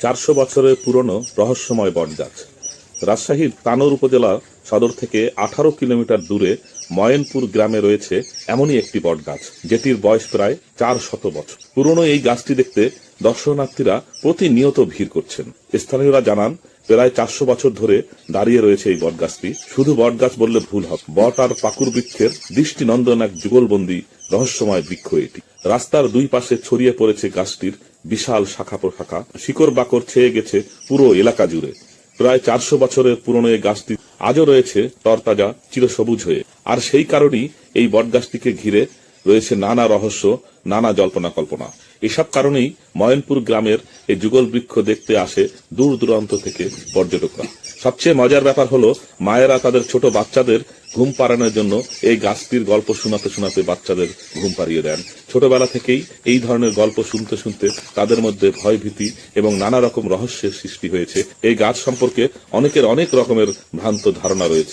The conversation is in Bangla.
চারশো বছরের পুরনো রহস্যময় বটগাছ রাজশাহীর তানোর উপজেলা সদর থেকে আঠারো কিলোমিটার দূরে ময়নপুর গ্রামে রয়েছে এমনই একটি বটগাছ যেটির বয়স প্রায় চার শত বছর। পুরনো এই গাছটি দেখতে দর্শনার্থীরা প্রতিনিয়ত ভিড় করছেন। স্থানীয়রা জানান, প্রায় চারশো বছর ধরে দাঁড়িয়ে রয়েছে এই বটগাছটি শুধু বটগাছ বললে ভুল হবে। বট আর পাকুর বৃক্ষের দৃষ্টিনন্দন এক যুগলবন্দি রহস্যময় বৃক্ষ এটি। রাস্তার দুই পাশে ছড়িয়ে পড়েছে গাছটির বিশাল শাখা প্রশাখা। শিকড় বাকড় ছেয়ে গেছে পুরো এলাকা জুড়ে। প্রায় চারশো বছরের পুরনো এই গাছটি আজও রয়েছে তরতাজা, চিরসবুজ হয়ে। আর সেই কারণেই এই বটগাছটিকে ঘিরে রয়েছে নানা রহস্য, নানা জল্পনা কল্পনা। এসব কারণেই ময়নপুর গ্রামের এই যুগল বৃক্ষ দেখতে আসে দূর দূরান্ত থেকে পর্যটকরা। সবচেয়ে মজার ব্যাপার হলো, মায়েরা তাদের ছোট বাচ্চাদের ঘুম পাড়ানোর জন্য এই গাছটির গল্প শোনাতে শোনাতে বাচ্চাদের ঘুম পাড়িয়ে দেন। ছোটবেলা থেকেই এই ধরনের গল্প শুনতে শুনতে তাদের মধ্যে ভয়ভীতি এবং নানা রকম রহস্যের সৃষ্টি হয়েছে। এই গাছ সম্পর্কে অনেকের অনেক রকমের ভ্রান্ত ধারণা রয়েছে।